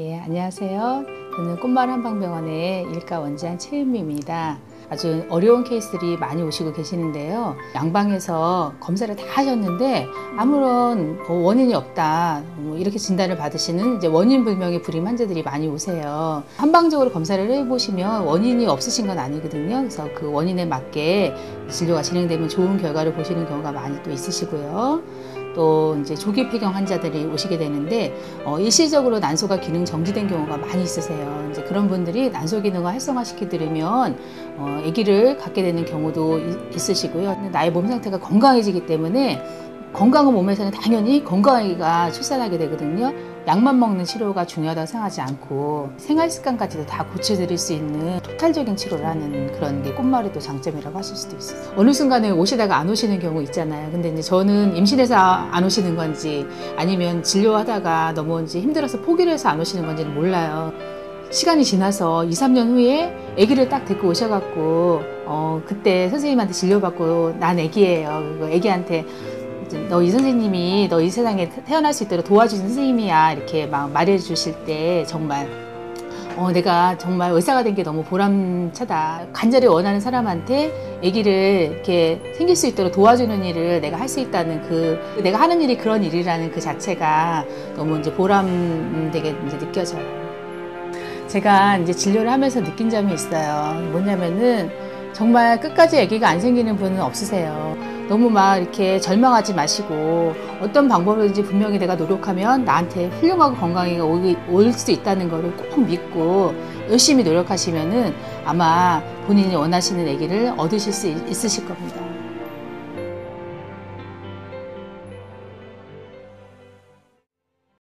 예, 안녕하세요. 저는 꽃말 한방병원의 일가 원장 최은미입니다. 아주 어려운 케이스들이 많이 오시고 계시는데요. 양방에서 검사를 다 하셨는데 아무런 뭐 원인이 없다 뭐 이렇게 진단을 받으시는 이제 원인 불명의 불임 환자들이 많이 오세요. 한방적으로 검사를 해보시면 원인이 없으신 건 아니거든요. 그래서 그 원인에 맞게 진료가 진행되면 좋은 결과를 보시는 경우가 많이 또 있으시고요. 또 이제 조기 폐경 환자들이 오시게 되는데 어, 일시적으로 난소가 기능 정지된 경우가 많이 있으세요. 이제 그런 분들이 난소 기능을 활성화시키 드리면 어, 아기를 갖게 되는 경우도 이- 있으시고요. 나의 몸 상태가 건강해지기 때문에 건강한 몸에서는 당연히 건강하기가 출산하게 되거든요. 약만 먹는 치료가 중요하다고 생각하지 않고 생활 습관까지도 다 고쳐드릴 수 있는 토탈적인 치료를 하는 그런 게 꽃말의 또 장점이라고 하실 수도 있어요. 어느 순간에 오시다가 안 오시는 경우 있잖아요. 근데 이제 저는 임신해서 안 오시는 건지 아니면 진료하다가 이제 힘들어서 포기를 해서 안 오시는 건지는 몰라요. 시간이 지나서 2, 3년 후에 아기를 딱 데리고 오셔갖고 어 그때 선생님한테 진료받고 난 아기예요. 그리고 아기한테 너이 선생님이 너이 세상에 태어날 수 있도록 도와주신 선생님이야 이렇게 막 말해 주실 때 정말 어, 내가 정말 의사가 된 게 너무 보람차다. 간절히 원하는 사람한테 아기를 이렇게 생길 수 있도록 도와주는 일을 내가 할 수 있다는 그 내가 하는 일이 그런 일이라는 그 자체가 너무 이제 보람되게 이제 느껴져요. 제가 이제 진료를 하면서 느낀 점이 있어요. 뭐냐면은 정말 끝까지 아기가 안 생기는 분은 없으세요. 너무 막 이렇게 절망하지 마시고 어떤 방법이든지 분명히 내가 노력하면 나한테 훌륭하고 건강하게 올 수 있다는 거를 꼭 믿고 열심히 노력하시면은 아마 본인이 원하시는 아기를 얻으실 수 있- 있으실 겁니다.